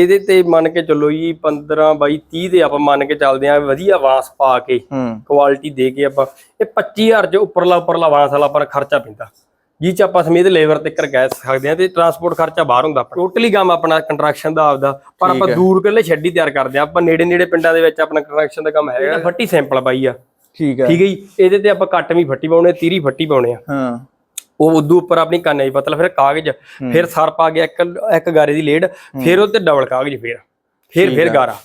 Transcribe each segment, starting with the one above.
ਇਹਦੇ ਤੇ ਮੰਨ ਕੇ ਚੱਲੋ ਜੀ 15 ਬਾਈ 30 ਦੇ ਆਪਾਂ ਮੰਨ ਕੇ ਚੱਲਦੇ ਆਂ ਵਧੀਆ ਵਾਂਸ ਪਾ ਕੇ ਕੁਆਲਿਟੀ ਦੇ ਕੇ ਆਪਾਂ ਇਹ 25000 ਚ ਉੱਪਰਲਾ ਉੱਪਰਲਾ ਵਾਂਸ ਵਾਲਾ ਪਰ ਖਰਚਾ ਪੈਂਦਾ। ਜੀ ਚ ਆਪਾਂ ਸਮੇਤ ਲੇਬਰ ਤੇ ਕਰ ਕਹਿ ਸਕਦੇ ਆ ਤੇ ਟਰਾਂਸਪੋਰਟ ਖਰਚਾ ਬਾਹਰ ਹੁੰਦਾ ਆਪਣਾ। ਟੋਟਲੀ ਕੰਮ ਆਪਣਾ ਕੰਟਰੈਕਸ਼ਨ ਦਾ ਆਪਦਾ ਪਰ ਆਪਾਂ ਦੂਰ ਕੱਲੇ ਛੱਡੀ ਤਿਆਰ ਕਰਦੇ ਆ ਆਪਾਂ ਨੇੜੇ ਨੇੜੇ ਪਿੰਡਾਂ ਦੇ ਵਿੱਚ ਆਪਣਾ ਕੰਟਰੈਕਸ਼ਨ ਦਾ ਕੰਮ ਹੈਗਾ। ਫੱਟੀ ਸੈਂਪਲ ਬਾਈ ਆ। ਠੀਕ ਹੈ। ਠੀਕ ਹੈ ਜੀ। ਇਹਦੇ ਤੇ ਆਪਾਂ ਕੱਟ ਵੀ ਫੱਟੀ ਪਾਉਣੇ ਤੀਰੀ ਫੱਟੀ ਪਾਉਣੇ ਆ। ਹਾਂ। ਉਹ ਉਦੋਂ ਉੱਪਰ ਆਪਣੀ ਕੰਨ ਜੀ ਪਤਲਾ ਫਿਰ ਕਾਗਜ਼ ਫਿਰ ਸਰਪ ਆ ਗਿਆ ਇੱਕ ਇੱਕ ਗਾਰੇ ਦੀ ਲੇਡ ਫਿਰ ਉਹ ਤੇ ਡਬਲ ਕਾਗਜ਼ ਫਿਰ ਫਿਰ ਫਿਰ ਗਾਰਾ।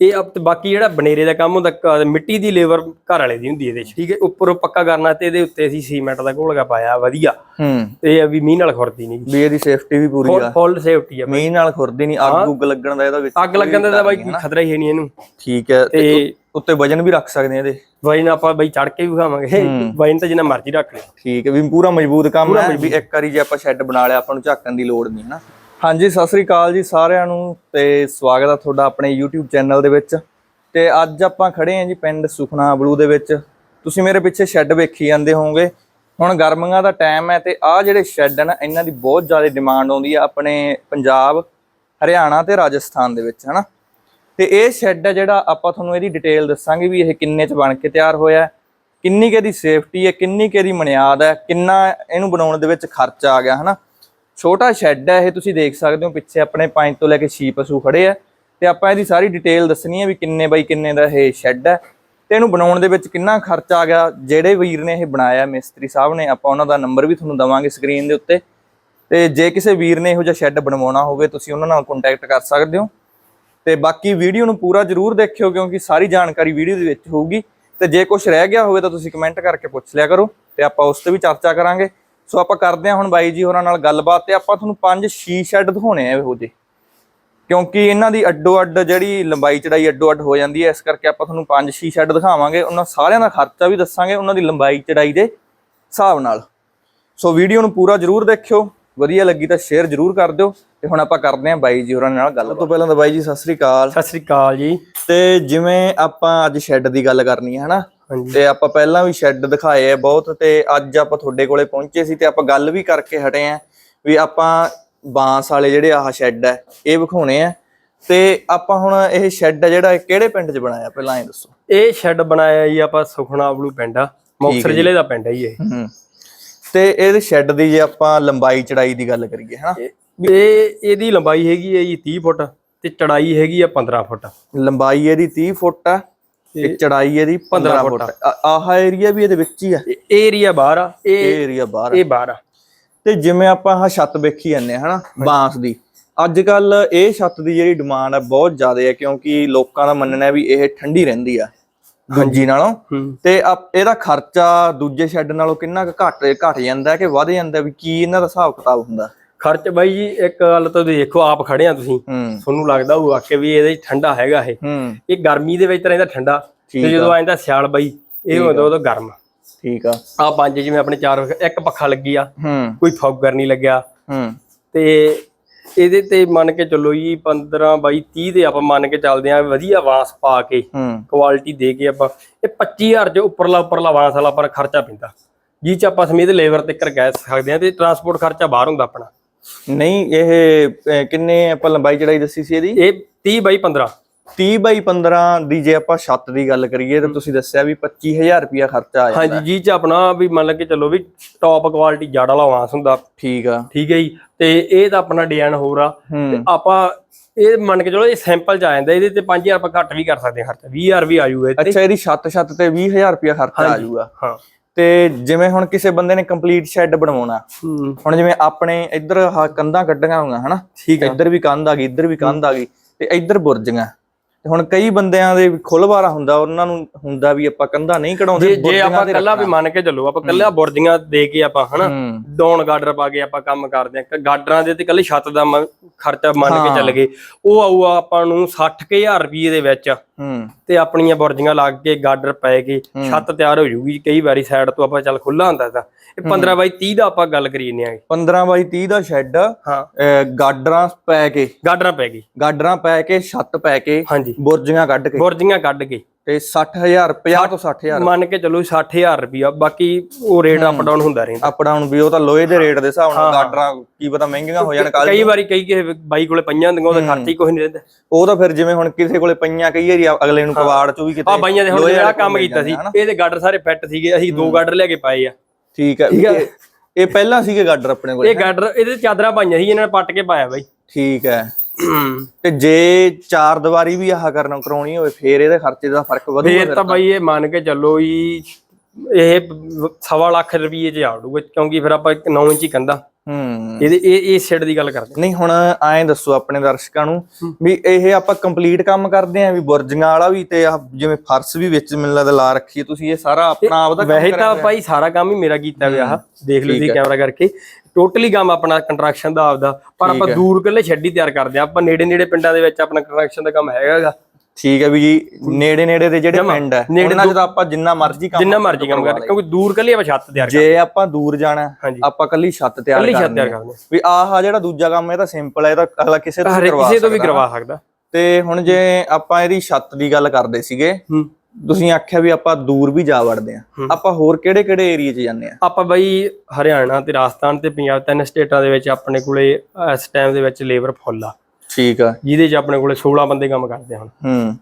ਇਹ ਅਬ ਤੇ ਬਾਕੀ ਜਿਹੜਾ ਬਨੇਰੇ ਦਾ ਕੰਮ ਹੁੰਦਾ ਕ- ਮਿੱਟੀ ਦੀ ਲੇਬਰ ਘਰ ਵਾਲੇ ਦੀ ਹੁੰਦੀ ਇਹਦੇ ਚ। ਠੀਕ ਹੈ ਉੱਪਰੋਂ ਪੱਕਾ ਕਰਨਾ ਤੇ ਇਹਦੇ ਉੱਤੇ ਅਸੀਂ ਸੀਮੈਂਟ ਦਾ ਘੋਲਗਾ ਪਾਇਆ ਵਧੀਆ। ਹੂੰ। ਤੇ ਇਹ ਵੀ ਮੀਂਹ ਨਾਲ ਖੁਰਦੀ ਨਹੀਂ ਵੀ ਇਹਦੀ ਸੇਫਟੀ ਵੀ ਪੂਰੀ ਆ। ਫੁੱਲ ਸੇਫਟੀ ਆ ਮੀਂਹ ਨਾਲ ਖੁਰਦੀ ਨਹੀਂ ਅੱਗ ਉੱਗ ਲੱਗਣ ਦਾ ਇਹਦਾ ਵਿੱਚ ਅੱਗ ਲੱਗਣ ਦਾ ਤਾਂ ਬਾਈ ਕੋਈ ਖਤਰਾ ਹੀ ਹੈ ਨਹੀਂ ਇਹਨੂੰ। ਠੀਕ ਹੈ ਤੇ ਤੇ ਉੱਤੇ ਵਜਨ ਵੀ ਰੱਖ ਸਕਦੇ ਆ ਇਹਦੇ। ਵਜਨ ਆਪਾਂ ਬਈ ਚੜ ਕੇ ਵੀ ਖਾਵਾਂਗੇ ਵਜਨ ਤਾਂ ਜਿੰਨਾ ਮਰਜ਼ੀ ਰੱਖ ਲਿਓ ਠੀਕ ਹੈ ਵੀ ਪੂਰਾ ਮਜ਼ਬੂਤ ਕੰਮ ਹੈ ਵੀ ਇੱਕ ਵਾਰੀ ਜੇ ਆਪਾਂ ਸ਼ੈੱਡ ਬਣਾ ਲਿਆ ਆਪਾਂ ਨੂੰ ਝਾਕਣ ਦੀ ਲੋੜ ਨਹੀਂ ਹਨਾ। ਹਾਂਜੀ, ਸਤਿ ਸ੍ਰੀ ਅਕਾਲ ਜੀ ਸਾਰਿਆਂ ਨੂੰ ਤੇ ਸਵਾਗਤ ਆ ਤੁਹਾਡਾ ਆਪਣੇ YouTube ਚੈਨਲ ਦੇ ਵਿੱਚ। ਤੇ ਅੱਜ ਆਪਾਂ ਖੜੇ ਆਂ ਜੀ ਪਿੰਡ ਸੁਖਨਾ ਬਲੂ ਦੇ ਵਿੱਚ। ਤੁਸੀਂ ਮੇਰੇ ਪਿੱਛੇ ਸ਼ੈੱਡ ਵੇਖੀ ਜਾਂਦੇ ਹੋਵੋਗੇ। ਹੁਣ ਗਰਮੀਆਂ ਦਾ ਟਾਈਮ ਹੈ ਤੇ ਆਹ ਜਿਹੜੇ ਸ਼ੈੱਡ ਹਨ ਇਹਨਾਂ ਦੀ ਬਹੁਤ ਜ਼ਿਆਦਾ ਡਿਮਾਂਡ ਆਉਂਦੀ ਆ ਆਪਣੇ ਪੰਜਾਬ, ਹਰਿਆਣਾ ਤੇ ਰਾਜਸਥਾਨ ਦੇ ਵਿੱਚ, ਹਨਾ। ਤੇ ਇਹ ਸ਼ੈੱਡ ਹੈ ਜਿਹੜਾ ਆਪਾਂ ਤੁਹਾਨੂੰ ਇਹਦੀ ਡਿਟੇਲ ਦੱਸਾਂਗੇ ਵੀ ਇਹ ਕਿੰਨੇ ਚ ਬਣ ਕੇ ਤਿਆਰ ਹੋਇਆ ਕਿੰਨੀ ਕੁ ਇਹਦੀ ਸੇਫਟੀ ਹੈ, ਕਿੰਨੀ ਕੁ ਇਹਦੀ ਮਨਿਆਦ ਹੈ, ਕਿੰਨਾ ਇਹਨੂੰ ਬਣਾਉਣ ਦੇ ਵਿੱਚ ਖਰਚਾ ਆ ਗਿਆ, ਹਨਾ। ਛੋਟਾ ਸ਼ੈੱਡ ਹੈ, ਇਹ ਤੁਸੀਂ ਦੇਖ ਸਕਦੇ ਹੋ, ਪਿੱਛੇ ਆਪਣੇ 5 ਤੋਂ ਲੈ ਕੇ 6 ਪਸ਼ੂ ਖੜੇ ਆ। ਤੇ ਆਪਾਂ ਇਹਦੀ ਸਾਰੀ ਡਿਟੇਲ ਦੱਸਣੀ ਹੈ ਵੀ ਕਿੰਨੇ ਬਾਈ ਕਿੰਨੇ ਦਾ ਇਹ ਸ਼ੈੱਡ ਹੈ। ਤੇ ਇਹਨੂੰ ਬਣਾਉਣ ਦੇ ਵਿੱਚ ਕਿੰਨਾ ਖਰਚਾ ਆ ਗਿਆ, ਜਿਹੜੇ ਵੀਰ ਨੇ ਇਹ ਬਣਾਇਆ, ਮਿਸਤਰੀ ਸਾਹਿਬ ਨੇ, ਆਪਾਂ ਉਹਨਾਂ ਦਾ ਨੰਬਰ ਵੀ ਤੁਹਾਨੂੰ ਦਵਾਂਗੇ ਸਕਰੀਨ ਦੇ ਉੱਤੇ। ਤੇ ਜੇ ਕਿਸੇ ਵੀਰ ਨੇ ਇਹੋ ਜਿਹਾ ਸ਼ੈੱਡ ਬਣਵਾਉਣਾ ਹੋਵੇ, ਤੁਸੀਂ ਉਹਨਾਂ ਨਾਲ ਕੰਟੈਕਟ ਕਰ ਸਕਦੇ ਹੋ। ਤੇ ਬਾਕੀ ਵੀਡੀਓ ਨੂੰ ਪੂਰਾ ਜਰੂਰ ਦੇਖਿਓ, ਕਿਉਂਕਿ ਸਾਰੀ ਜਾਣਕਾਰੀ ਵੀਡੀਓ ਦੇ ਵਿੱਚ ਹੋਊਗੀ। ਤੇ ਜੇ ਕੁਝ ਰਹਿ ਗਿਆ ਹੋਵੇ ਤਾਂ ਤੁਸੀਂ ਕਮੈਂਟ ਕਰਕੇ ਪੁੱਛ ਲਿਆ ਕਰੋ, ਤੇ ਆਪਾਂ ਉਸ ਤੇ ਵੀ ਚਰਚਾ ਕਰਾਂਗੇ। ਸੋ ਆਪਾਂ ਕਰਦੇ ਹਾਂ ਹੁਣ ਬਾਈ ਜੀ ਹੋਰਾਂ ਨਾਲ ਗੱਲਬਾਤ ਤੇ ਆਪਾਂ ਤੁਹਾਨੂੰ ਪੰਜ ਸ਼ੀ ਸ਼ੈੱਡ ਦਿਖਾਉਣੇ ਆ ਇਹੋ ਜਿਹੇ। ਕਿਉਂਕਿ ਇਹਨਾਂ ਦੀ ਅੱਡੋ ਅੱਡ ਜਿਹੜੀ ਲੰਬਾਈ ਚੜਾਈ ਅੱਡੋ ਅੱਡ ਹੋ ਜਾਂਦੀ ਹੈ ਇਸ ਕਰਕੇ ਆਪਾਂ ਤੁਹਾਨੂੰ ਪੰਜ ਛੇ ਸ਼ੈੱਡ ਦਿਖਾਵਾਂਗੇ। ਉਹਨਾਂ ਸਾਰਿਆਂ ਦਾ ਖਰਚਾ ਵੀ ਦੱਸਾਂਗੇ ਉਹਨਾਂ ਦੀ ਲੰਬਾਈ ਚੜਾਈ ਦੇ ਹਿਸਾਬ ਨਾਲ। ਸੋ ਵੀਡੀਓ ਨੂੰ ਪੂਰਾ ਜਰੂਰ ਦੇਖਿਓ ਵਧੀਆ ਲੱਗੀ ਤਾਂ ਸ਼ੇਅਰ ਜਰੂਰ ਕਰ ਦਿਓ ਤੇ ਹੁਣ ਆਪਾਂ ਕਰਦੇ ਹਾਂ ਬਾਈ ਜੀ ਹੋਰਾਂ ਨਾਲ ਗੱਲ ਤੋਂ ਪਹਿਲਾਂ ਤਾਂ ਬਾਈ ਜੀ ਸਤਿ ਸ੍ਰੀ ਅਕਾਲ। ਸਤਿ ਸ੍ਰੀ ਅਕਾਲ ਜੀ। ਤੇ ਜਿਵੇਂ ਆਪਾਂ ਅੱਜ ਸ਼ੈੱਡ ਦੀ ਗੱਲ ਕਰਨੀ ਹੈ ਹਨਾ? ਤੇ ਆਪਾਂ ਪਹਿਲਾਂ ਵੀ ਸ਼ੈੱਡ ਦਿਖਾਏ ਆ ਬਹੁਤ ਤੇ ਅੱਜ ਆਪਾਂ ਤੁਹਾਡੇ ਕੋਲੇ ਪਹੁੰਚੇ ਸੀ ਤੇ ਆਪਾਂ ਗੱਲ ਵੀ ਕਰਕੇ ਹਟੇ ਆ ਵੀ ਆਪਾਂ ਬਾਂਸ ਵਾਲੇ ਜਿਹੜੇ ਆਹ ਸ਼ੈੱਡ ਹੈ ਇਹ ਵਿਖਾਉਣੇ ਆ। ਤੇ ਆਪਾਂ ਹੁਣ ਇਹ ਸ਼ੈੱਡ ਹੈ ਜਿਹੜਾ ਕਿਹੜੇ ਪਿੰਡ 'ਚ ਬਣਾਇਆ? ਪਹਿਲਾਂ ਇਹ ਦੱਸੋ। ਇਹ ਸ਼ੈੱਡ ਬਣਾਇਆ ਜੀ ਆਪਾਂ ਸੁਖਣਾ ਬਲੂ ਪਿੰਡ ਆ ਮੁਕਤਸਰ ਜ਼ਿਲ੍ਹੇ ਦਾ ਪਿੰਡ ਹੈ ਜੀ ਇਹ। ਤੇ ਇਹਦੇ ਸ਼ੈੱਡ ਦੀ ਜੇ ਆਪਾਂ ਲੰਬਾਈ ਚੜਾਈ ਦੀ ਗੱਲ ਕਰੀਏ ਹਨਾ? ਇਹ ਇਹਦੀ ਲੰਬਾਈ ਹੈਗੀ ਹੈ ਜੀ 30 ਫੁੱਟ ਤੇ ਚੜਾਈ ਹੈਗੀ ਆ 15 ਫੁੱਟ। ਲੰਬਾਈ ਇਹਦੀ 30 ਫੁੱਟ ਆ ਤੇ ਚੜਾਈ ਇਹਦੀ 15 ਫੁੱਟ। ਆ। ਆ- ਆਹ ਏਰੀਆ ਵੀ ਇਹਦੇ ਵਿੱਚ ਹੀ ਆ। ਇਹ ਏਰੀਆ ਬਾਹਰ ਆ। ਇਹ ਏਰੀਆ ਬਾਹਰ ਆ। ਇਹ ਬਾਹਰ ਆ। ਤੇ ਜਿਵੇਂ ਆਪਾਂ ਆਹ ਛੱਤ ਵੇਖੀ ਜਾਂਦੇ ਹਨਾ? ਬਾਂਸ ਦੀ। ਅੱਜ ਕੱਲ ਇਹ ਛੱਤ ਦੀ ਜਿਹੜੀ ਡਿਮਾਂਡ ਹੈ ਬਹੁਤ ਜ਼ਿਆਦਾ ਹੈ ਕਿਉਂਕਿ ਲੋਕਾਂ ਦਾ ਮੰਨਣਾ ਹੈ ਵੀ ਇਹ ਠੰਡੀ ਰਹਿੰਦੀ ਆ ਦੂਜੀ ਨਾਲੋਂ। ਤੇ ਇਹਦਾ ਖਰਚਾ ਦੂਜੇ ਸ਼ੈੱਡ ਨਾਲੋਂ ਕਿੰਨਾ ਘੱਟ ਘਟ ਜਾਂਦਾ ਕਿ ਵੱਧ ਜਾਂਦਾ ਵੀ ਕੀ ਇਹਨਾਂ ਦਾ ਹਿਸਾਬ ਕਿਤਾਬ ਹੁੰਦਾ? ਖਰਚ ਬਾਈ ਜੀ ਇੱਕ ਗੱਲ ਤਾਂ ਦੇਖੋ ਆਪ ਖੜੇ ਆ ਤੁਸੀਂ। ਤੁਹਾਨੂੰ ਲੱਗਦਾ ਹੋਊਗਾ ਕਿ ਵੀ ਇਹਦੇ ਠੰਡਾ ਹੈਗਾ ਇਹ। ਇਹ ਗਰਮੀ ਦੇ ਵਿੱਚ ਤਾਂ ਰਹਿੰਦਾ ਠੰਡਾ। ਤੇ ਜਦੋਂ ਆਇੰਦਾ ਸਿਆਲ ਬਾਈ ਇਹ ਉਦੋਂ ਉਦੋਂ ਗਰਮ ਠੀਕ ਆ। ਆ ਪੰਜ ਜਿਵੇਂ ਆਪਣੇ ਚਾਰ ਇੱਕ ਪੱਖਾ ਲੱਗੀ ਆ। ਕੋਈ ਫੌਗਰ ਨਹੀਂ ਲੱਗਿਆ। ਤੇ ਇਹਦੇ ਤੇ ਮੰਨ ਕੇ ਚੱਲੋ ਜੀ 15 ਬਾਈ 30 ਦੇ ਆਪਾਂ ਮੰਨ ਕੇ ਚੱਲਦੇ ਆ ਵਧੀਆ ਵਾਂਸ ਪਾ ਕੇ ਕੁਆਲਿਟੀ ਦੇ ਕੇ ਆਪਾਂ ਇਹ 25000 ਚ ਉੱਪਰਲਾ ਉੱਪਰਲਾ ਵਾਂਸ ਵਾਲਾ ਪਰ ਖਰਚਾ ਪੈਂਦਾ। ਜੀ ਚ ਆਪਾਂ ਸਮੇਤ ਲੇਬਰ ਤੇ ਕਰ ਕਹਿ ਸਕਦੇ ਆ ਤੇ ਟਰਾਂਸਪੋਰਟ ਖਰਚਾ ਬਾਹਰ ਹੁੰਦਾ ਆਪਣਾ। ਨਹੀਂ ਇਹ ਅਹ, ਕਿੰਨੇ ਆਪਾਂ ਲੰਬਾਈ ਚੜਾਈ ਦੱਸੀ ਸੀ ਇਹਦੀ? ਇਹ 30 ਬਾਈ 15 30 ਬਾਈ 15 ਦੀ ਜੇ ਆਪਾਂ ਛੱਤ ਦੀ ਗੱਲ ਕਰੀਏ ਤਾਂ ਤੁਸੀਂ ਦੱਸਿਆ ਵੀ 25000 ਰੁਪਿਆ ਖਰਚਾ ਆ ਜਾਂਦਾ। ਹਾਂਜੀ ਜੀ ਚ ਆਪਣਾ ਵੀ ਮੰਨ ਕੇ ਚੱਲੋ ਵੀ ਟੌਪ ਕੁਆਲਿਟੀ ਜੜ ਵਾਲਾ ਵਾਂਸ ਹੁੰਦਾ। ਠੀਕ ਆ। ਠੀਕ ਹੈ ਜੀ। ਤੇ ਇਹ ਤਾਂ ਆਪਣਾ ਡਿਜ਼ਾਈਨ ਹੋਰ ਆ। ਹੂੰ। ਆਪਾਂ ਇਹ ਮੰਨ ਕੇ ਚਲੋ ਇਹ ਸੈਂਪਲ ਚ ਆ ਜਾਂਦਾ ਇਹਦੇ ਤੇ 5000 ਆਪਾਂ ਘੱਟ ਵੀ ਕਰ ਸਕਦੇ ਹਾਂ ਖਰਚਾ। 20000 ਵੀ ਆ ਜਾਊਗਾ ਇਹ ਤੇ। ਅੱਛਾ ਇਹਦੀ ਛੱਤ ਛੱਤ ਤੇ 20000 ਰੁਪਿਆ ਖਰਚਾ ਆ ਜਾਊਗਾ ਹਾਂ। ਤੇ ਜਿਵੇਂ ਹੁਣ ਕਿਸੇ ਬੰਦੇ ਨੇ ਕੰਪਲੀਟ ਸ਼ੈੱਡ ਬਣਵਾਉਣਾ ਹੂੰ। ਹੁਣ ਜਿਵੇਂ ਆਪਣੇ ਇੱਧਰ ਆਹ ਕੰਧਾਂ ਕੱਢੀਆਂ ਹੋਈਆਂ ਹਨਾ? ਠੀਕ ਆ। ਇੱਧਰ ਵੀ ਕੰਧ ਆ ਗਈ ਇੱਧਰ ਵੀ ਕੰਧ ਆ ਗਈ ਤੇ ਇੱਧਰ ਬੁਰਜੀਆਂ। ਤੇ ਹੁਣ ਕਈ ਬੰਦਿਆਂ ਦੇ ਖੁੱਲਵਾਰਾ ਹੁੰਦਾ ਉਹਨਾਂ ਨੂੰ ਹੁੰਦਾ ਵੀ ਆਪਾਂ ਕੰਧਾਂ ਨਹੀਂ ਕਢਾਉਂਦੇ ਜੇ ਆਪਾਂ ਕੱਲਾ ਵੀ ਮੰਨ ਕੇ ਚੱਲੋ ਆਪਾਂ ਕੱਲਾ ਬੁਰਜੀਆਂ ਦੇ ਕੇ ਆਪਾਂ ਹਨਾ? ਹੂੰ। ਡਾਊਨ ਗਾਰਡਰ ਪਾ ਕੇ ਆਪਾਂ ਕੰਮ ਕਰਦੇ ਆ ਗਾਰਡਰਾਂ ਦੇ ਤੇ ਕੱਲੇ ਛੱਤ ਦਾ ਖਰਚਾ ਮੰਨ ਕੇ ਚੱਲ ਗਏ। ਉਹ ਆਊਗਾ ਆਪਾਂ ਨੂੰ 60000 ਰੁਪਏ ਦੇ ਵਿੱਚ। ਹੂੰ। ਤੇ ਆਪਣੀਆਂ ਬੁਰਜੀਆਂ ਲੱਗ ਕੇ ਗਾਰਡਰ ਪੈ ਕੇ ਛੱਤ ਤਿਆਰ ਹੋ ਜੂਗੀ ਕਈ ਵਾਰੀ ਸਾਈਡ ਤੋਂ ਆਪਾਂ ਚੱਲ ਖੁੱਲਾ ਹੁੰਦਾ ਤਾਂ। ਇਹ 15 ਬਾਈ 30 ਦਾ ਆਪਾਂ ਗੱਲ ਕਰੀ ਜਾਂਦੇ ਆਂਗੇ। 15 ਬਾਈ 30 ਦਾ ਸ਼ੈੱਡ ਹਾਂ। ਗਾਡਰਾਂ ਪੈ ਕੇ। ਗਾਰਡਰਾਂ ਪੈ ਗਈ। ਗਾਡਰਾਂ ਪੈ ਕੇ ਛੱਤ ਪੈ ਕੇ ਬੁਰਜੀਆਂ ਕੱਢ ਕੇ। ਬੁਰਜੀਆਂ ਕੱਢ ਕੇ। ਤੇ 60000 50 ਤੋਂ 60000 ਮੰਨ ਕੇ ਚੱਲੋ 60000 ਰੁਪਿਆ ਬਾਕੀ ਉਹ ਰੇਟ ਅਪ ਡਾਊਨ ਹੁੰਦਾ ਰਹਿੰਦਾ। ਅਪ ਡਾਊਨ ਵੀ ਉਹ ਤਾਂ ਲੋਹੇ ਦੇ ਰੇਟ ਦੇ ਹਿਸਾਬ ਨਾਲ ਗਾਡਰਾਂ ਕੀ ਪਤਾ ਮਹਿੰਗੀਆਂ ਹੋ ਜਾਣ ਕੱਲ ਕਈ ਵਾਰੀ ਕਈ ਕਿਸੇ ਬਾਈ ਕੋਲੇ ਪਈਆਂ ਹੁੰਦੀਆਂ ਉਹਦਾ ਖਰਚਾ ਹੀ ਕੁਝ ਨਹੀਂ ਰਹਿੰਦਾ। ਉਹ ਤਾਂ ਫਿਰ ਜਿਵੇਂ ਹੁਣ ਕਿਸੇ ਕੋਲੇ ਪਈਆਂ ਕਈ ਵਾਰੀ ਅਗਲੇ ਨੂੰ ਕਵਾੜ ਚੋਂ ਵੀ ਕਿਤੇ ਆ ਬਾਈਆਂ ਦੇ ਹੁਣ ਜਿਹੜਾ ਕੰਮ ਕੀਤਾ ਸੀ। ਇਹਦੇ ਗਾਡਰ ਸਾਰੇ ਫਿੱਟ ਸੀਗੇ ਅਸੀਂ ਦੋ ਗਾਡਰ ਲੈ ਕੇ ਪਾਏ ਆ। ਠੀਕ ਹੈ ਇਹ- ਪਹਿਲਾਂ ਸੀਗੇ ਗਾਡਰ ਆਪਣੇ ਕੋਲੇ ਇਹ ਗਾਡਰ ਇਹਦੇ ਚਾਦਰਾਂ ਪਾਈਆਂ ਸੀ ਇਹਨਾਂ ਨੇ ਪੱਟ ਕੇ ਪਾਇਆ ਬਾਈ। ਠੀਕ ਹੈ। ਤੇ ਜੇ ਚਾਰ ਦੀਵਾਰੀ ਵੀ ਆਹ ਕਰਨਾ ਕਰਾਉਣੀ ਹੋਵੇ ਫੇਰ ਇਹਦੇ ਖਰਚੇ ਦਾ ਫ਼ਰਕ ਵਧੂਗਾ ਫੇਰ ਤਾਂ ਬਾਈ ਇਹ ਮੰਨ ਕੇ ਚੱਲੋ ਜੀ ਇਹ ਸਵਾ ਲੱਖ ਰੁਪਏ ਚ ਆੜੂਗਾ ਕਿਉਂਕਿ ਫਿਰ ਆਪਾਂ 9 ਇੰਚੀ ਕੰਦਾ ਹੂੰ। ਇਹਦੇ ਇਹ ਇਹ ਸ਼ੈਡ ਦੀ ਗੱਲ ਕਰਦੇ। ਨਹੀਂ ਹੁਣ ਐਂ ਦੱਸੋ ਆਪਣੇ ਦਰਸ਼ਕਾਂ ਨੂੰ ਵੀ ਇਹ ਆਪਾਂ ਕੰਪਲੀਟ ਕੰਮ ਕਰਦੇ ਆਂ ਵੀ ਬੁਰਜੀਆਂ ਵਾਲਾ ਵੀ ਤੇ ਆਹ ਜਿਵੇਂ ਫਰਸ਼ ਵੀ ਵਿੱਚ ਮੈਨੂੰ ਲੱਗਦਾ ਲਾ ਰੱਖੀ ਤੁਸੀਂ ਇਹ ਸਾਰਾ ਆਪਣਾ ਆਪਦਾ ਕੰਮ ਵੈਸੇ ਤਾਂ ਭਾਈ ਸਾਰਾ ਕੰਮ ਹੀ ਮੇਰਾ ਕੀਤਾ ਹੋਇਆ ਆ ਦੇਖ ਲਓ ਤੁਸੀਂ ਕੈਮਰਾ ਕਰਕੇ। ਟੋਟਲੀ ਕੰਮ ਆਪਣਾ ਕੰਸਟਰਕਸ਼ਨ ਦਾ ਆਪਦਾ। ਪਰ ਆਪਾਂ ਦੂਰ ਕੱਲੇ ਛੱਡੀ ਤਿਆਰ ਕਰਦੇ ਆ। ਆਪਾਂ ਨੇੜੇ ਨੇੜੇ ਪਿੰਡਾਂ ਦੇ ਵਿੱਚ ਆਪਣਾ ਕੰਸਟਰਕਸ਼ਨ ਦਾ ਕੰਮ ਹੈਗਾਗਾ। ਠੀਕ ਹੈ ਵੀ ਜੀ ਨੇੜੇ ਨੇੜੇ ਦੇ ਜਿਹੜੇ ਪਿੰਡ ਹੈ ਉਹਨਾਂ 'ਚ ਤਾਂ ਆਪਾਂ ਜਿੰਨਾ ਮਰਜ਼ੀ ਕੰਮ ਜਿੰਨਾ ਮਰਜ਼ੀ ਕੰਮ ਕਰ। ਕਿਉਂਕਿ ਦੂਰ ਕੱਲੇ ਆਪਾਂ ਛੱਤ ਤਿਆਰ ਜੇ ਆਪਾਂ ਦੂਰ ਜਾਣਾ। ਆਪਾਂ ਕੱਲੀ ਛੱਤ ਤਿਆਰ ਕੱਲੀ ਛੱਤ ਤਿਆਰ। ਕਰਦੇ ਵੀ ਆਹ ਜਿਹੜਾ ਦੂਜਾ ਕੰਮ ਇਹ ਤਾਂ ਸਿੰਪਲ ਹੈ ਇਹ ਤਾਂ ਅਗਲਾ ਕਿਸੇ ਤੋਂ ਕਿਸੇ ਤੋਂ ਵੀ ਸਕਦਾ। ਕਰਵਾ ਸਕਦਾ। ਤੇ ਹੁਣ ਜੇ ਆਪਾਂ ਇਹਦੀ ਛੱਤ ਦੀ ਗੱਲ ਕਰਦੇ ਸੀਗੇ ਤੁਸੀਂ ਆਖਿਆ ਵੀ ਆਪਾਂ ਦੂਰ ਵੀ ਜਾ ਵੜਦੇ ਆ ਆਪਾਂ ਹੋਰ ਕਿਹੜੇ ਕਿਹੜੇ ਏਰੀਆ 'ਚ ਜਾਂਦੇ ਆ ਆਪਾਂ ਬਈ ਹਰਿਆਣਾ ਤੇ ਰਾਜਸਥਾਨ ਤੇ ਪੰਜਾਬ ਤਿੰਨ ਸਟੇਟਾਂ ਦੇ ਵਿੱਚ ਆਪਣੇ ਕੋਲੇ ਇਸ ਟਾਈਮ ਦੇ ਵਿੱਚ ਲੇਬਰ ਫੁੱਲ ਆ। ਠੀਕ ਆ। ਜਿਹਦੇ 'ਚ ਆਪਣੇ ਕੋਲੇ 16 ਬੰਦੇ ਕੰਮ ਕਰਦੇ ਹਨ ਹੂੰ।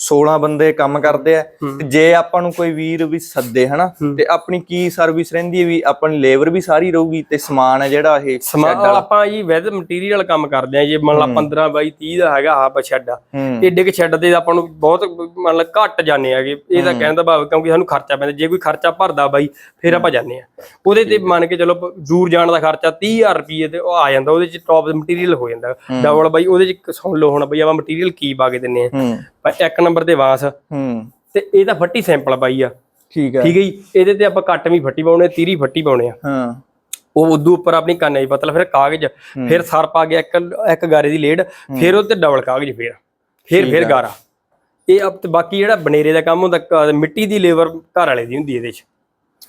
16 ਬੰਦੇ ਕੰਮ ਕਰਦੇ ਆ। ਤੇ ਜੇ ਆਪਾਂ ਨੂੰ ਕੋਈ ਵੀਰ ਵੀ ਸੱਦੇ ਹਨਾ ਤੇ ਆਪਣੀ ਕੀ ਸਰਵਿਸ ਰਹਿੰਦੀ ਹੈ ਵੀ ਆਪਣੀ ਲੇਬਰ ਵੀ ਸਾਰੀ ਰਹੂਗੀ ਤੇ ਸਮਾਨ ਹੈ ਜਿਹੜਾ ਇਹ ਸਮਾਂ ਆਪਾਂ ਜੀ ਵਿਦ ਮਟੀਰੀਅਲ ਕੰਮ ਕਰਦੇ ਆ ਜੇ ਮੰਨ ਲਾ 15 ਬਾਈ 30 ਦਾ ਹੈਗਾ ਆਪ ਛੱਡ ਹੂੰ। ਏਡੇ ਕਿ ਛੱਡ ਤੇ ਆਪਾਂ ਨੂੰ ਬਹੁਤ ਮੰਨ ਲਾ ਘੱਟ ਜਾਂਦੇ ਆਗੇ ਇਹ ਤਾਂ ਕਹਿਣ ਦਾ ਭਾਵ ਕਿਉਂਕਿ ਸਾਨੂੰ ਖਰਚਾ ਪੈਂਦਾ। ਜੇ ਕੋਈ ਖਰਚਾ ਭਰਦਾ ਬਾਈ ਫਿਰ ਆਪਾਂ ਜਾਂਦੇ ਆ ਉਹਦੇ ਤੇ ਮੰਨ ਕੇ ਚਲੋ ਦੂਰ ਜਾਣ ਦਾ ਖਰਚਾ 30000 ਰੁਪਏ ਤੇ ਉਹ ਆ ਜਾਂਦਾ। ਉਹਦੇ ਚ ਟੌਪ ਮਟੀਰੀਅਲ ਹੋ ਜਾਂਦਾ। ਡਬਲ ਬਾਈ ਉਹਦੇ ਚ ਸੁਣ ਲਓ ਹੁਣ ਬਈ ਆਪਾਂ ਮਟੀਰੀਅਲ ਕੀ ਪਾ ਕੇ ਦਿੰਨੇ ਆ ਪਰ ਇੱਕ ਨੰਬਰ ਤੇ ਵਾਂਸ। ਹੂੰ। ਤੇ ਇਹ ਤਾਂ ਫੱਟੀ ਸੈਂਪਲ ਬਾਈ ਆ। ਠੀਕ ਹੈ ਠੀਕ ਹੈ ਜੀ? ਇਹਦੇ ਤੇ ਆਪਾਂ ਕੱਟ ਵੀ ਫੱਟੀ ਪਾਉਣੇ ਤੀਰੀ ਫੱਟੀ ਪਾਉਣੇ ਆ। ਹਾਂ। ਉਹ ਉਦੋਂ ਉੱਪਰ ਆਪਣੀ ਕੰਨੇ ਪਤਲਾ ਫਿਰ ਕਾਗਜ਼ ਫਿਰ ਸਰ ਪਾ ਗਿਆ ਇੱਕ ਇੱਕ ਗਾਰੇ ਦੀ ਲੇਡ ਫਿਰ ਉਹ ਤੇ ਡਬਲ ਕਾਗਜ਼ ਫਿਰ। ਫਿਰ ਫਿਰ ਗਾਰਾ। ਇਹ ਅਬ ਤੇ ਬਾਕੀ ਜਿਹੜਾ ਬਨੇਰੇ ਦਾ ਕੰਮ ਹੁੰਦਾ ਮਿੱਟੀ ਦੀ ਲੇਬਰ ਘਰ ਵਾਲੇ ਦੀ ਹੁੰਦੀ ਇਹਦੇ 'ਚ।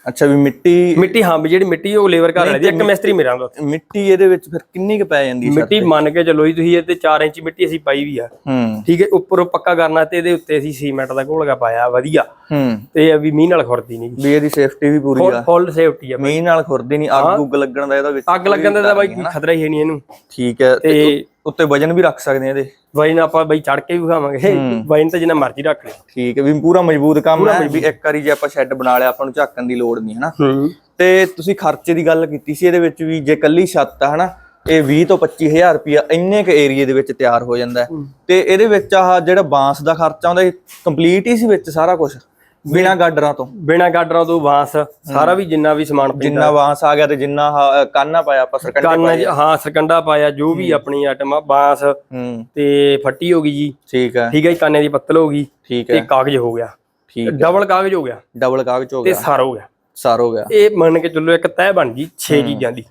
ਅੱਛਾ ਵੀ ਮਿੱਟੀ ਮਿੱਟੀ ਹਾਂ ਵੀ ਜਿਹੜੀ ਮਿੱਟੀ ਉਹ ਲੇਬਰ ਘਰ ਵਾਲੇ ਦੀ ਇੱਕ ਮਿਸਤਰੀ ਮੇਰਾ ਹੁੰਦਾ ਮਿੱਟੀ ਇਹਦੇ ਵਿੱਚ ਫਿਰ ਕਿੰਨੀ ਕੁ ਪੈ ਜਾਂਦੀ ਹੈ ਮਿੱਟੀ ਮੰਨ ਕੇ ਚੱਲੋ ਜੀ ਤੁਸੀਂ ਇਹ ਤੇ 4 ਇੰਚ ਮਿੱਟੀ ਅਸੀਂ ਪਾਈ ਵੀ ਆ। ਹੂੰ। ਠੀਕ ਹੈ ਉੱਪਰੋਂ ਪੱਕਾ ਕਰਨਾ ਤੇ ਇਹਦੇ ਉੱਤੇ ਅਸੀਂ ਸੀਮੈਂਟ ਦਾ ਘੋਲਗਾ ਪਾਇਆ ਵਧੀਆ। ਹੂੰ। ਤੇ ਇਹ ਵੀ ਮੀਂਹ ਨਾਲ ਖੁਰਦੀ ਨਹੀਂ। ਵੀ ਇਹਦੀ ਸੇਫਟੀ ਵੀ ਪੂਰੀ ਆ। ਫੁੱਲ ਸੇਫਟੀ ਆ। ਮੀਂਹ ਨਾਲ ਖੁਰਦੀ ਨਹੀਂ ਅੱਗ ਉੱਗ ਲੱਗਣ ਦਾ ਇਹਦਾ ਵਿੱਚ ਅੱਗ ਲੱਗਣ ਦਾ ਤਾਂ ਬਾਈ ਕੋਈ ਖਤਰਾ ਹੀ ਹੈ ਨਹੀਂ ਇਹਨੂੰ। ਠੀਕ ਹੈ ਤੇ ਉੱਤੇ ਵਜਨ ਵੀ ਰੱਖ ਸਕਦੇ ਆ ਇਹਦੇ। ਵਜਨ ਆਪਾਂ ਬਈ ਚੜ ਕੇ ਵੀ ਖਾਵਾਂਗੇ ਵਜਨ ਤਾਂ ਜਿੰਨਾ ਮਰਜ਼ੀ ਰੱਖ ਲੈ ਠੀਕ ਹੈ ਵੀ ਪੂਰਾ ਮਜ਼ਬੂਤ ਕੰਮ ਹੈ ਵੀ ਇੱਕ ਵਾਰੀ ਜੇ ਆਪਾਂ ਸ਼ੈੱਡ ਬਣਾ ਲਿਆ ਆਪਾਂ ਨੂੰ ਝਾਕਣ ਦੀ ਲੋੜ ਨਹੀਂ ਹਨਾ? ਤੇ ਤੁਸੀਂ ਖਰਚੇ ਦੀ ਗੱਲ ਕੀਤੀ ਸੀ ਇਹਦੇ ਵਿੱਚ ਵੀ ਜੇ ਕੱਲੀ ਛੱਤ ਆ ਹਨਾ ਇਹ 20 ਤੋਂ 25000 ਰੁਪਇਆ ਇੰਨੇ ਕ ਏਰੀਏ ਦੇ ਵਿੱਚ ਤਿਆਰ ਹੋ ਜਾਂਦਾ। ਤੇ ਇਹਦੇ ਵਿੱਚ ਆਹ ਜਿਹੜਾ ਬਾਂਸ ਦਾ ਖਰਚਾ ਆਉਂਦਾ ਇਹ ਕੰਪਲੀਟ ਹੀ ਸੀ ਵਿੱਚ ਸਾਰਾ ਕੁਝ ਬਿਨਾ ਗਾਡਰਾਂ ਤੋਂ। ਬਿਨਾ ਗਾਡਰਾਂ ਤੋਂ ਵਾਂਸ ਸਾਰਾ ਵੀ ਜਿੰਨਾ ਵੀ ਸਮਾਨ ਜਿੰਨਾ ਬਾਂਸ ਆ ਗਿਆ ਤੇ ਜਿੰਨਾ ਕਾਨਾ ਪਾਇਆ ਆਪਾਂ ਸਰਕੰਡੇ ਕੰਨ ਹਾਂ ਸਰਕੰਡਾ ਪਾਇਆ ਜੋ ਵੀ ਆਪਣੀ ਆਈਟਮ ਆ ਹੂੰ। ਤੇ ਫੱਟੀ ਹੋ ਗਈ ਜੀ। ਠੀਕ ਹੈ ਠੀਕ ਹੈ ਜੀ ਕਾਨੇ ਦੀ ਪੱਤਲ ਹੋ ਗਈ। ਠੀਕ ਤੇ ਹੈ ਕਾਗਜ਼ ਹੋ ਗਿਆ। ਠੀਕ ਡਬਲ ਕਾਗਜ਼ ਹੋ ਗਿਆ। ਡਬਲ ਕਾਗਜ਼ ਹੋ ਤੇ ਗਿਆ। ਸਰ ਹੋ ਗਿਆ। ਸਾਰ ਹੋ ਗਿਆ। ਇਹ ਮੰਨ ਕੇ ਚੱਲੋ ਇੱਕ ਤਹਿ ਬਣ ਗਈ 6 ਚੀਜ਼ਾਂ ਦੀ।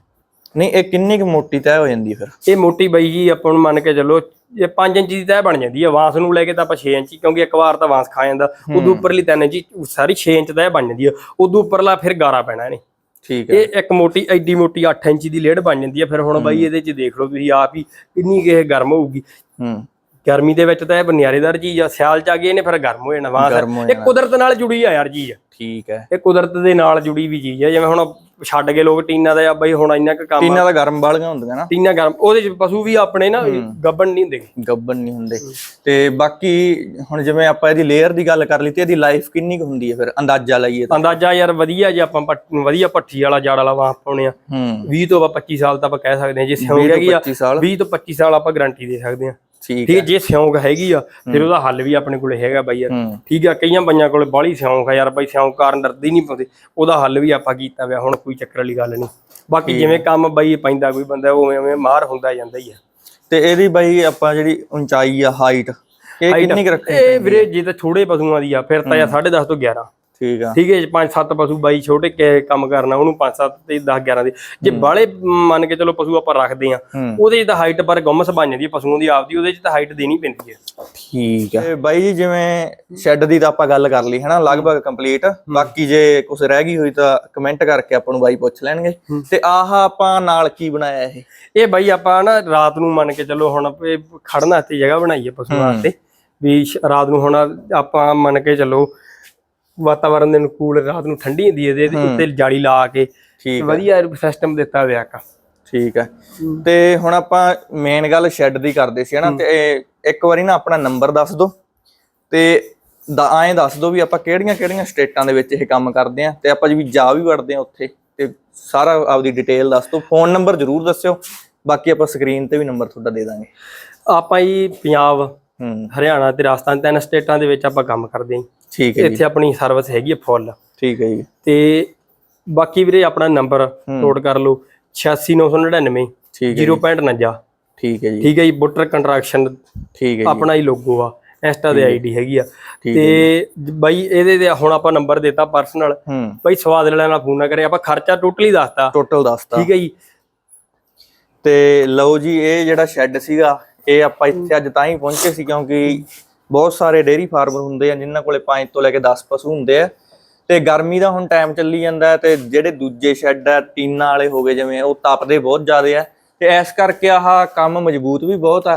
ਨਹੀਂ ਇਹ ਕਿੰਨੀ ਕੁ ਮੋਟੀ ਤੈਅ ਹੋ ਜਾਂਦੀ ਫਿਰ? ਇਹ ਮੋਟੀ ਬਈ ਜੀ ਆਪਾਂ ਨੂੰ ਮੰਨ ਕੇ ਚੱਲੋ ਇਹ 5 ਇੰਚ ਦੀ ਤਹਿ ਬਣ ਜਾਂਦੀ ਹੈ ਵਾਂਸ ਨੂੰ ਲੈ ਕੇ ਤਾਂ ਆਪਾਂ 6 ਇੰਚ ਕਿਉਂਕਿ ਇੱਕ ਵਾਰ ਤਾਂ ਵਾਂਸ ਖਾ ਜਾਂਦਾ। ਉਦੋਂ ਉੱਪਰਲੀ 3 ਇੰਚ ਸਾਰੀ 6 ਇੰਚ ਤਹਿ ਬਣ ਜਾਂਦੀ ਹੈ ਉਦੋਂ ਉੱਪਰਲਾ ਫਿਰ ਗਾਰਾ ਪੈਣਾ ਇਹਨੇ ਠੀਕ ਹੈ। ਇਹ ਇੱਕ ਮੋਟੀ ਐਡੀ ਮੋਟੀ 8 ਇੰਚ ਦੀ ਲੇਡ ਬਣ ਜਾਂਦੀ ਹੈ ਫਿਰ ਹੁਣ ਬਾਈ ਇਹਦੇ 'ਚ ਦੇਖ ਲਓ ਤੁਸੀਂ ਆਪ ਹੀ ਕਿੰਨੀ ਕੁ ਇਹ ਗਰਮ ਹੋਊਗੀ। ਹੂੰ। ਗਰਮੀ ਦੇ ਵਿੱਚ ਤਾਂ ਇਹ ਬਨਿਆਰੇਦਾਰ ਚੀਜ਼ ਆ ਸਿਆਲ ਚ ਆ ਗਈ ਇਹਨੇ ਫਿਰ ਗਰਮ ਹੋ ਜਾਣਾ ਵਾਂਸ ਗਰਮ ਹੋ ਇਹ ਕੁਦਰਤ ਨਾਲ ਜੁੜੀ ਆ ਯਾਰ ਚੀਜ਼। ਠੀਕ ਹੈ। ਇਹ ਕੁਦਰਤ ਦੇ ਨਾਲ ਜੁੜੀ ਵੀ ਚੀਜ਼ ਹੈ ਜਿਵੇਂ ਹੁਣ ਛੱਡ ਕੇ ਲੋਕ ਟੀਨਾ ਦਾ ਆ ਬਈ ਹੁਣ ਇੰਨਾ ਕੁ ਕੰਮ ਆ, ਟੀਨਾਂ ਦਾ ਗਰਮ ਵਾਲੀਆਂ ਹੁੰਦੀਆਂ ਨਾ। ਟੀਨਾ ਗਰਮ ਉਹਦੇ ਚ ਪਸ਼ੂ ਵੀ ਆਪਣੇ ਨਾ ਗੱਬਣ ਨਹੀਂ ਹੁੰਦੇ। ਗੱਬਨ ਨਹੀਂ ਹੁੰਦੇ। ਤੇ ਬਾਕੀ ਹੁਣ ਜਿਵੇਂ ਆਪਾਂ ਇਹਦੀ ਲੇਅਰ ਦੀ ਗੱਲ ਕਰ ਲਈ ਤੇ ਇਹਦੀ ਲਾਈਫ ਕਿੰਨੀ ਕੁ ਹੁੰਦੀ ਹੈ ਫਿਰ ਅੰਦਾਜ਼ਾ ਲਾਈਏ ਤਾਂ? ਅੰਦਾਜ਼ਾ ਯਾਰ ਵਧੀਆ ਜੇ ਆਪਾਂ ਪੱਟ- ਵਧੀਆ ਪੱਠੀ ਵਾਲਾ ਜੜ ਵਾਲਾ ਵਾਂ ਪਾਉਣੇ ਆ। ਹੂੰ। 20 ਤੋਂ ਆਪਾਂ 25 ਸਾਲ ਤਾਂ ਆਪਾਂ ਕਹਿ ਸਕਦੇ ਹਾਂ ਜੇ ਸਿਉਂਕ ਹੈਗੀ ਆ 25 ਸਾਲ। 20 ਤੋਂ 25 ਸਾਲ ਆਪਾਂ ਗਾਰੰਟੀ ਦੇ ਸਕਦੇ ਹਾਂ। ਠੀਕ ਹੈ ਜੇ ਸਿਉਂਕ ਹੈਗੀ ਆ ਫਿਰ ਉਹਦਾ ਹੱਲ ਵੀ ਆਪਣੇ ਕੋਲੇ ਹੈਗਾ ਬਾਈ ਯਾਰ ਠੀਕ ਆ ਕਈਆਂ ਬੰਜਾਂ ਕੋਲੇ ਬਾਹਲੀ ਸਿਉਂਕ ਆ ਯਾਰ ਬਾਈ ਸਿਉਂਕ ਕਾਰਨ ਡਰਦੇ ਨਹੀਂ ਪਾਉਂਦੇ। ਉਹਦਾ ਹੱਲ ਵੀ ਆਪਾਂ ਕੀਤਾ ਹੋਇਆ ਹੁਣ ਕੋਈ ਚੱਕਰ ਵਾਲੀ ਗੱਲ ਨਹੀਂ। ਬਾਕੀ ਜਿਵੇਂ ਕੰਮ ਬਾਈ ਪੈਂਦਾ ਕੋਈ ਬੰਦਾ ਉਵੇਂ ਉਵੇਂ ਮਾਰ ਹੁੰਦਾ ਜਾਂਦਾ ਹੀ ਆ। ਤੇ ਇਹਦੀ ਬਾਈ ਆਪਾਂ ਜਿਹੜੀ ਉਚਾਈ ਆ ਹਾਈਟ ਇਹ ਕਿੰਨੀ ਰੱਖਣੀ ਇਹ ਵੀਰੇ ਜੇ ਤਾਂ ਛੋੜੇ ਪਸ਼ੂਆਂ ਦੀ ਆ ਫਿਰ ਤਾਂ ਯਾਰ 10.5 ਤੋਂ 11 ਠੀਕ ਆ। ਠੀਕ ਹੈ ਜੀ ਪੰਜ ਸੱਤ ਪਸ਼ੂ ਬਾਈ ਛੋਟੇ ਕੇ ਕੰਮ ਕਰਨਾ ਉਹਨੂੰ ਪੰਜ ਸੱਤ ਤੇ 10 11 ਦੀ। ਜੇ ਬਾਲੇ ਮੰਨ ਕੇ ਚਲੋ ਪਸ਼ੂ ਆਪਾਂ ਰੱਖਦੇ ਆ ਉਹਦੇ 'ਚ ਤਾਂ ਹਾਈਟ ਪਰ ਗੁੰਮਸ ਬਣ ਜਾਂਦੀ ਹੈ ਪਸ਼ੂਆਂ ਦੀ ਆਪਦੀ ਉਹਦੇ 'ਚ ਤਾਂ ਹਾਈਟ ਦੇਣੀ ਪੈਂਦੀ ਹੈ। ਠੀਕ ਆ। ਤੇ ਬਾਈ ਜੀ ਜਿਵੇਂ ਸ਼ੈੱਡ ਦੀ ਤਾਂ ਆਪਾਂ ਗੱਲ ਕਰ ਲਈ ਹਨਾ ਲਗਭਗ ਕੰਪਲੀਟ ਬਾਕੀ ਜੇ ਕੁਝ ਰਹਿ ਗਈ ਹੋਈ ਤਾਂ ਕਮੈਂਟ ਕਰਕੇ ਆਪਾਂ ਨੂੰ ਬਾਈ ਪੁੱਛ ਲੈਣਗੇ। ਤੇ ਆਹ ਆਪਾਂ ਨਾਲ ਕੀ ਬਣਾਇਆ ਇਹ? ਇਹ ਬਾਈ ਆਪਾਂ ਨਾ ਰਾਤ ਨੂੰ ਮੰਨ ਕੇ ਚੱਲੋ ਹੁਣ ਇਹ ਖੜਨ ਵਾਸਤੇ ਜਗ੍ਹਾ ਬਣਾਈ ਹੈ ਪਸ਼ੂਆਂ ਵਾਸਤੇ। ਵੀ ਰਾਤ ਨੂੰ ਹੁਣ ਆਪਾਂ ਮੰਨ ਕੇ ਚੱਲੋ ਵਾਤਾਵਰਨ ਦੇ ਅਨੁਕੂਲ ਰਾਤ ਨੂੰ ਠੰਡੀ ਹੁੰਦੀ ਹੈ ਇਹਦੇ ਉੱਤੇ ਜਾਲੀ ਲਾ ਕੇ ਠੀਕ ਵਧੀਆ ਸਿਸਟਮ ਦਿੱਤਾ ਹੋਇਆ ਕਾ ਠੀਕ ਹੈ। ਤੇ ਹੁਣ ਆਪਾਂ ਮੇਨ ਗੱਲ ਸ਼ੈੱਡ ਦੀ ਕਰਦੇ ਸੀ ਹਨਾ ਤੇ ਇੱਕ ਵਾਰੀ ਨਾ ਆਪਣਾ ਨੰਬਰ ਦੱਸ ਦਿਓ ਤੇ ਦਾ ਐਂ ਦੱਸ ਦਿਓ ਵੀ ਆਪਾਂ ਕਿਹੜੀਆਂ ਕਿਹੜੀਆਂ ਸਟੇਟਾਂ ਦੇ ਵਿੱਚ ਇਹ ਕੰਮ ਕਰਦੇ ਆ। ਤੇ ਆਪਾਂ ਜੀ ਵੀ ਜਾ ਵੀ ਵੜਦੇ ਆ ਉੱਥੇ ਤੇ ਸਾਰਾ ਆਪਦੀ ਡਿਟੇਲ ਦੱਸ ਦਿਓ ਫੋਨ ਨੰਬਰ ਜ਼ਰੂਰ ਦੱਸਿਓ। ਬਾਕੀ ਆਪਾਂ ਸਕਰੀਨ ਤੇ ਵੀ ਨੰਬਰ ਤੁਹਾਡਾ ਦੇ ਦਾਂਗੇ। ਆਪਾਂ ਜੀ ਪੰਜਾਬ ਹਰਿਆਣਾ ਤੇ ਰਾਜਸਥਾਨ ਤਿੰਨ ਸਟੇਟਾਂ ਦੇ ਵਿੱਚ ਆਪਾਂ ਕੰਮ ਕਰਦੇ ਹਾਂ ਠੀਕ ਹੈ ਜੀ। ਇੱਥੇ ਆਪਣੀ ਸਰਵਿਸ ਹੈਗੀ ਹੈ ਫੁੱਲ ਠੀਕ ਹੈ ਜੀ। ਤੇ ਬਾਕੀ ਵੀਰੇ ਆਪਣਾ ਨੰਬਰ ਨੋਟ ਕਰ ਲਓ 86999 ਠੀਕ ਹੈ 0.49 ਠੀਕ ਹੈ ਜੀ। ਠੀਕ ਹੈ ਜੀ ਬੁੱਟਰ ਕੰਟਰੈਕਸ਼ਨ ਠੀਕ ਹੈ ਜੀ। ਆਪਣਾ ਹੀ ਲੋਗੋ ਆ ਇੰਸਟਾ ਦੇ ਆਈਡੀ ਹੈਗੀ ਆ। ਤੇ ਬਾਈ ਇਹਦੇ ਤੇ ਹੁਣ ਆਪਾਂ ਨੰਬਰ ਦਿੱਤਾ ਪਰਸਨਲ ਬਾਈ ਸਵਾਦ ਲੈਣਾ ਨਾਲ ਫੋਨ ਨਾ ਕਰੇ ਆਪਾਂ ਖਰਚਾ ਟੋਟਲੀ ਦੱਸਤਾ। ਟੋਟਲ ਦੱਸਤਾ। ਠੀਕ ਹੈ ਜੀ। ਤੇ ਲਓ ਜੀ ਇਹ ਜਿਹੜਾ ਸ਼ੈੱਡ ਸੀਗਾ ਇਹ ਆਪਾਂ ਇੱਥੇ ਅੱਜ ਤਾਂ ਹੀ ਪਹੁੰਚੇ ਸੀ ਕਿਉਂਕਿ ਬਹੁਤ ਸਾਰੇ ਡੇਅਰੀ ਫਾਰਮਰ ਹੁੰਦੇ ਆ, ਜਿਨ੍ਹਾਂ ਕੋਲੇ 5 ਤੋਂ ਲੈ ਕੇ 10 ਪਸ਼ੂ ਹੁੰਦੇ ਆ। ਤੇ ਗਰਮੀ ਦਾ ਹੁਣ ਟਾਈਮ ਚੱਲੀ ਜਾਂਦਾ ਹੈ ਤੇ ਜਿਹੜੇ ਦੂਜੇ ਸ਼ੈੱਡ ਆ, ਟੀਨਾਂ ਵਾਲੇ ਹੋ ਗਏ ਜਿਵੇਂ, ਉਹ ਤਪਦੇ ਬਹੁਤ ਜ਼ਿਆਦੇ ਆ। ਤੇ ਇਸ ਕਰਕੇ ਆਹ ਕੰਮ ਮਜ਼ਬੂਤ ਵੀ ਬਹੁਤ ਆ,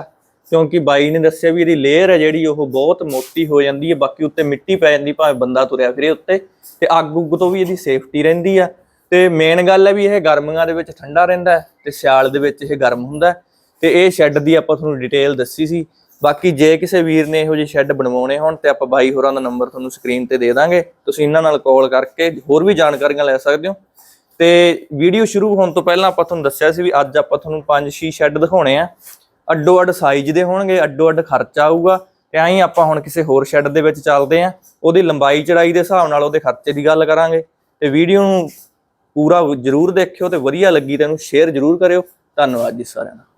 ਕਿਉਂਕਿ ਬਾਈ ਨੇ ਦੱਸਿਆ ਵੀ ਇਹਦੀ ਲੇਅਰ ਹੈ ਜਿਹੜੀ, ਉਹ ਬਹੁਤ ਮੋਟੀ ਹੋ ਜਾਂਦੀ ਹੈ ਬਾਕੀ ਉੱਤੇ ਮਿੱਟੀ ਪੈ ਜਾਂਦੀ, ਭਾਵੇਂ ਬੰਦਾ ਤੁਰਿਆ ਫਿਰੇ ਉੱਤੇ। ਤੇ ਅੱਗ ਉੱਗ ਤੋਂ ਵੀ ਇਹਦੀ ਸੇਫਟੀ ਰਹਿੰਦੀ ਆ। ਤੇ ਮੇਨ ਗੱਲ ਹੈ ਵੀ ਇਹ ਗਰਮੀਆਂ ਦੇ ਵਿੱਚ ਠੰਡਾ ਰਹਿੰਦਾ ਹੈ, ਤੇ ਸਿਆਲ ਦੇ ਵਿੱਚ ਇਹ ਗਰਮ ਹੁੰਦਾ ਹੈ। ਤੇ ਇਹ ਸ਼ੈੱਡ ਦੀ ਆਪਾਂ ਤੁਹਾਨੂੰ ਡਿਟੇਲ ਦੱਸੀ ਸੀ ਬਾਕੀ ਜੇ ਕਿਸੇ ਵੀਰ ਨੇ ਇਹੋ ਜਿਹੇ ਸ਼ੈੱਡ ਬਣਵਾਉਣੇ ਹੋਣ ਤੇ ਆਪਾਂ ਬਾਈ ਹੋਰਾਂ ਦਾ ਨੰਬਰ ਤੁਹਾਨੂੰ ਸਕਰੀਨ ਤੇ ਦੇ ਦਾਂਗੇ। ਤੁਸੀਂ ਇਹਨਾਂ ਨਾਲ ਕਾਲ ਕਰਕੇ ਹੋਰ ਵੀ ਜਾਣਕਾਰੀਆਂ ਲੈ ਸਕਦੇ ਹੋ। ਤੇ ਵੀਡੀਓ ਸ਼ੁਰੂ ਹੋਣ ਤੋਂ ਪਹਿਲਾਂ ਆਪਾਂ ਤੁਹਾਨੂੰ ਦੱਸਿਆ ਸੀ ਵੀ ਅੱਜ ਆਪਾਂ ਤੁਹਾਨੂੰ ਪੰਜ ਛੇ ਸ਼ੈੱਡ ਦਿਖਾਉਣੇ ਆ। ਅੱਡੋ ਅੱਡ ਸਾਈਜ਼ ਦੇ ਹੋਣਗੇ, ਅੱਡੋ ਅੱਡ ਖਰਚਾ ਆਊਗਾ ਤੇ ਐਂ ਹੀ ਆਪਾਂ ਹੁਣ ਕਿਸੇ ਹੋਰ ਸ਼ੈੱਡ ਦੇ ਵਿੱਚ ਚੱਲਦੇ ਆ। ਉਹਦੀ ਲੰਬਾਈ ਚੜਾਈ ਦੇ ਹਿਸਾਬ ਨਾਲ ਉਹਦੇ ਖਰਚੇ ਦੀ ਗੱਲ ਕਰਾਂਗੇ। ਤੇ ਵੀਡੀਓ ਨੂੰ ਪੂਰਾ ਜ਼ਰੂਰ ਦੇਖਿਓ ਤੇ ਵਧੀਆ ਲੱਗੀ ਤਾਂ ਇਹਨੂੰ ਸ਼ੇਅਰ ਜ਼ਰੂਰ ਕਰਿਓ। ਧੰਨਵਾਦ ਜੀ ਸਾਰਿਆਂ ਦਾ।